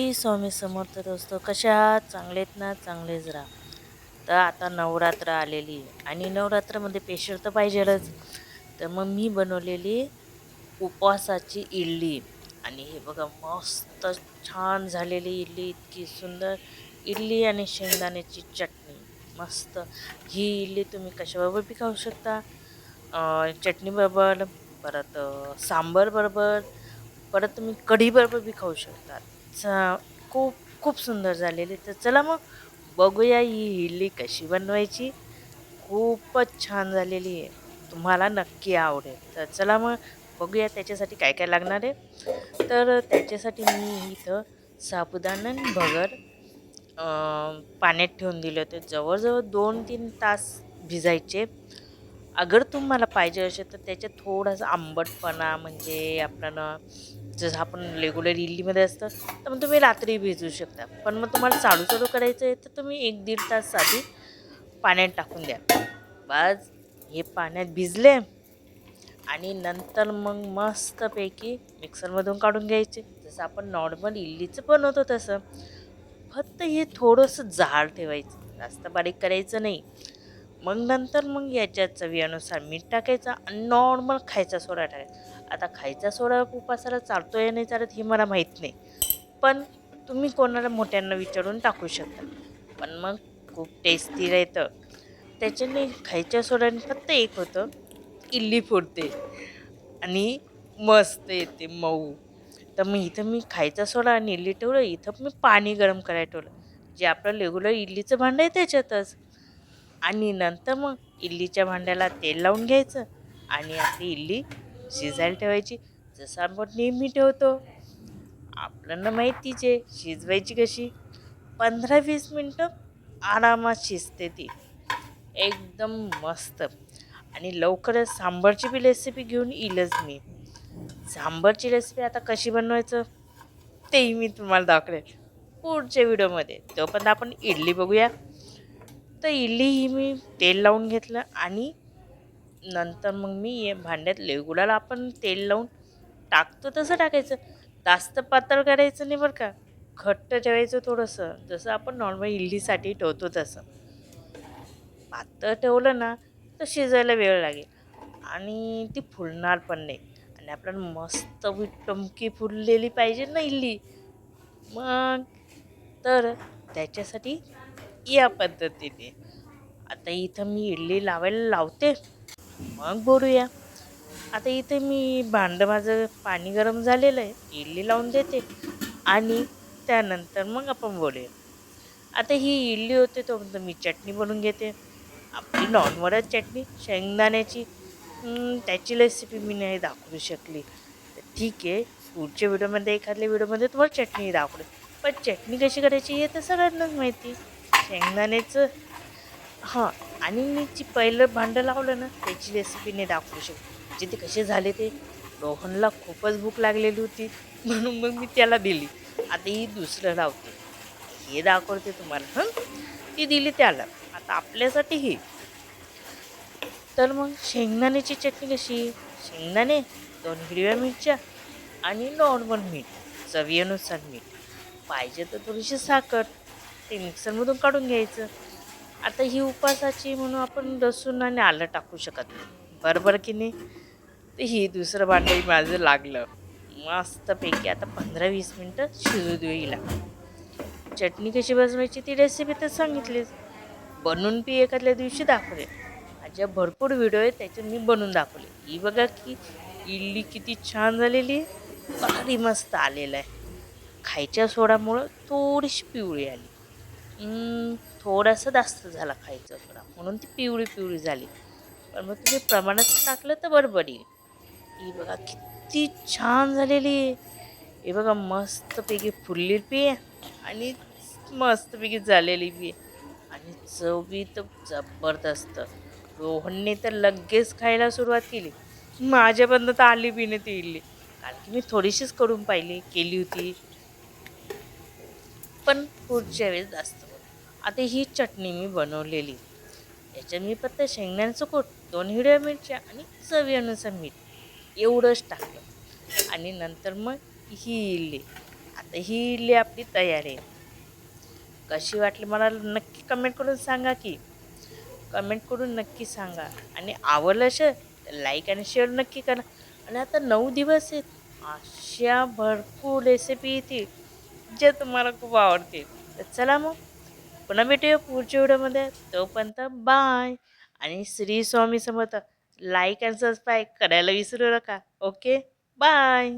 श्री स्वामी समर्थ दोस्त कशा आहात चांगलेत ना चांगलेच राहा. तर आता नवरात्र आलेली आहे आणि नवरात्रामध्ये पेशल तर पाहिजेलच. तर मग मी बनवलेली उपवासाची इडली. आणि हे बघा मस्त छान झालेली इडली इतकी सुंदर. इडली आणि शेंगदाण्याची चटणी. मस्त. ही इडली तुम्ही कशाबरोबर बी खाऊ शकता. चटणीबरोबर परत सांबरबरोबर परत तुम्ही कढीबरोबर बी खाऊ शकता. खूप खूप सुंदर झालेली. तर चला मग बघूया ही इडली कशी बनवायची. खूपच छान झालेली आहे. तुम्हाला नक्की आवडेल. तर चला मग बघूया त्याच्यासाठी काय काय लागणार आहे. तर त्याच्यासाठी मी इथं साबुदाणा आणि भगर पाण्यात ठेवून दिले होते. जवळजवळ दोन तीन तास भिजायचे. अगर तुम्हाला पाहिजे असेल तर त्याच्यात थोडासा आंबटपणा म्हणजे आपल्याला जसं आपण रेग्युलर इडलीमध्ये असतं तर मग तुम्ही रात्री भिजवू शकता. पण मग तुम्हाला चालू चालू करायचं आहे तर तुम्ही एक दीड तास आधी पाण्यात टाकून द्या. बस हे पाण्यात भिजले आणि नंतर मग मस्तपैकी मिक्सरमधून काढून घ्यायचे. जसं आपण नॉर्मल इडलीचं बनवतो तसं फक्त हे थोडंसं जाड ठेवायचं. जास्त बारीक करायचं नाही. मग नंतर मग याच्यात चवीनुसार मीठ टाकायचं आणि नॉर्मल खायचा सोडा टाकायचा. आता खायचा सोडा उपासाला चालतो आहे नाही चालत हे मला माहीत नाही. पण तुम्ही कोणाला मोठ्यांना विचारून टाकू शकता. पण मग खूप टेस्टी राहतं. त्याच्याने खायच्या सोडाने फक्त एक होतं इल्ली फोडते. आणि मस्त येते मऊ. तर मग इथं मी खायचा सोडा आणि इडली ठेवलं इथं मी पाणी गरम करायला ठेवलं. जे आपलं रेग्युलर इडलीचं भांडं आहे त्याच्यातच. आणि नंतर मग इडलीच्या भांड्याला तेल लावून घ्यायचं आणि आपली इडली शिजायला ठेवायची. जसं आपण नेहमी ठेवतो. आपल्याला माहितीच आहे शिजवायची कशी? पंधरा वीस मिनटं आरामात शिजते ती. एकदम मस्त. आणि लवकरच सांबारची बी रेसिपी घेऊन येईलच मी. सांबारची रेसिपी आता कशी बनवायचं? तेही मी तुम्हाला दाखवेल पुढच्या व्हिडिओमध्ये. तोपर्यंत आपण इडली बघूया. तर इडली ही मी तेल लावून घेतलं आणि नंतर मग मी भांड्यात लेगुडाला आपण तेल लावून टाकतो तसं टाकायचं. जास्त पातळ करायचं नाही बरं का. घट्ट ठेवायचं थोडंसं. जसं आपण नॉर्मल इडलीसाठी ठेवतो तसं. पातळ ठेवलं ना तर शिजायला वेळ लागेल. आणि ती फुलणार पण नाही. आणि आपल्याला मस्त टमकी फुललेली पाहिजे ना इडली. मग तर त्याच्यासाठी या पद्धतीने. आता इथं मी इडली लावायला लावते. मग बोलूया. आता इथे मी भांडं माझं पाणी गरम झालेलं आहे इडली लावून देते आणि त्यानंतर मग आपण बोलूया. आता ही इडली होते तोपर्यंत मी चटणी बनवून घेते. आपली नॉनवरच चटणी शेंगदाण्याची. त्याची रेसिपी मी नाही दाखवू शकली. ठीक आहे पुढच्या व्हिडिओमध्ये एखाद्या व्हिडिओमध्ये तुम्हाला चटणी दाखवते. पण चटणी कशी करायची हे तर सगळ्यांनाच माहिती. शेंगदाण्याचं हां आणि मी जी पहिलं भांडं लावलं ना त्याची रेसिपी नाही दाखवू शकते. म्हणजे ते कसे झाले ते रोहनला खूपच भूक लागलेली होती म्हणून मग मी त्याला दिली. आता ही दुसरं लावते. हे दाखवते तुम्हाला हं? ती दिली त्याला. आता आपल्यासाठी ही. तर मग शेंगदाण्याची चटणी कशी? शेंगदाणे दोन हिरव्या मिरच्या आणि नॉर्मल मीठ चवीनुसार मीठ. पाहिजे तर थोडीशी साखर. ते मिक्सरमधून काढून घ्यायचं. आता ही उपासाची म्हणून आपण लसूण आणि आलं टाकू शकत नाही. बरोबर की नाही? तर ही दुसरं भांडं माझं लागलं. मस्तपैकी आता पंधरा वीस मिनटं शिजू देऊ हिला. चटणी कशी बनवायची ती रेसिपी तर सांगितलीच. बनवून पी एखादल्या दिवशी दाखवले. माझ्या भरपूर व्हिडिओ आहेत त्याच्यात मी बनवून दाखवले. ही बघा की इडली किती छान झालेली आहे. भारी मस्त आलेलं आहे. खायच्या सोडामुळं थोडीशी पिवळी आली. थोडासा जास्त झाला खायचा थोडा. म्हणून ती पिवळी पिवळी झाली. पण मग तुम्ही प्रमाणात टाकलं तर बरोबर येईल. ही बघा किती छान झालेली आहे. हे बघा मस्तपैकी फुलली बी आहे आणि मस्तपैकी झालेली बी आहे. आणि चव बी तर जबरदस्त. रोहनने तर लगेच खायला सुरुवात केली. माझ्यापर्यंत तर आली बी नाही ती इडली. कारण की मी थोडीशीच करून पाहिली केली होती. पण पुढच्या वेळेस जास्त. आता ही चटणी मी बनवलेली. याच्यात मी फक्त शेंगदाण्याचं कोट दोन हिरव्या मिरच्या आणि चवीनुसार मीठ एवढंच टाकलं. आणि नंतर मग ही इडली. आता ही इडली आपली तयार आहे. कशी वाटली मला नक्की कमेंट करून सांगा की. कमेंट करून नक्की सांगा. आणि आवडलं असेल लाईक आणि शेअर नक्की करा. आणि आता नऊ दिवस आहेत. अशा भरपूर रेसिपी येतील. जे तुम्हाला खूप आवडतील. तर चला मग. पुन्हा भेटूया पुढच्या व्हिडिओमध्ये. तोपर्यंत बाय आणि Shri Swami Samarth like and subscribe करायला विसरू नका. Okay bye